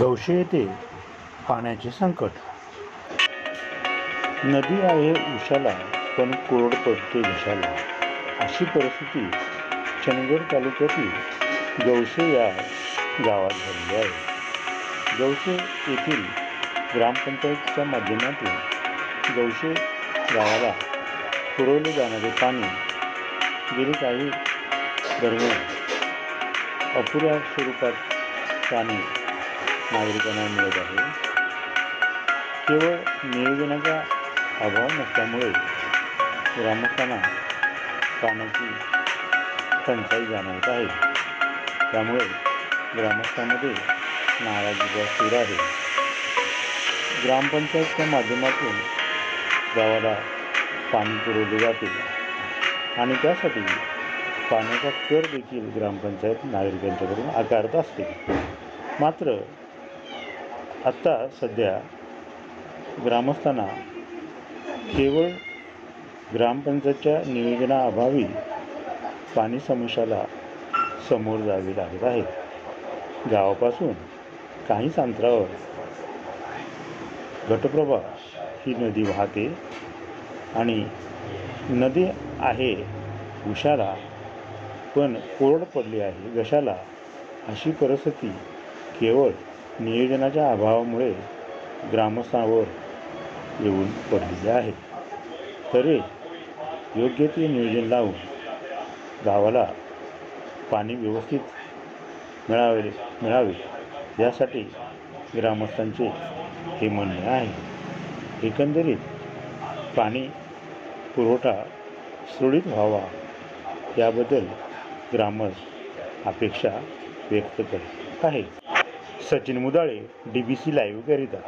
गवशे येथे पाण्याचे संकट. नदी आहे उशाला पण कोरड पडते घशाला. अशी परिस्थिती चंदगड तालुक्यातील गवशे या गावात झालेली आहे. गवशे येथील ग्रामपंचायतीच्या माध्यमातून गवशे गावाला पुरवले जाणारे पाणी गेली काही दरम्यान अपुऱ्या स्वरूपात पाणी नागरिकांना मिळत आहे. केवळ नियोजनाचा अभाव नसल्यामुळे ग्रामस्थांना पाण्याची टंचाई जाणवत आहे. त्यामुळे ग्रामस्थांमध्ये नाराजीचा सूर आहे. ग्रामपंचायतच्या माध्यमातून गावाला पाणी पुरवले जाते आणि त्यासाठी पाण्याचा कर देखील ग्रामपंचायत नागरिकांच्याकडून आकारत असते. मात्र आत्ता सध्या ग्रामस्थांना केवळ ग्रामपंचायतच्या नियोजनाअभावी पाणी समस्याला समोर जावे लागत आहे. गावापासून काहीच अंतरावर घटप्रभा ही नदी वाहते आणि नदी आहे उशाला पण कोरड पडली आहे. घशाला अशी परिस्थिती केवळ नियोजनाच्या अभावामुळे ग्रामस्थांवर येऊन पडलेले आहे. तरी योग्य ते नियोजन लावून गावाला पाणी व्यवस्थित मिळावे मिळावे यासाठी ग्रामस्थांचे हे म्हणणे आहे. एकंदरीत पाणी पुरवठा सुरळीत व्हावा याबद्दल ग्रामस्थ अपेक्षा व्यक्त करत आहे Sachin Mudale D B C live करिता.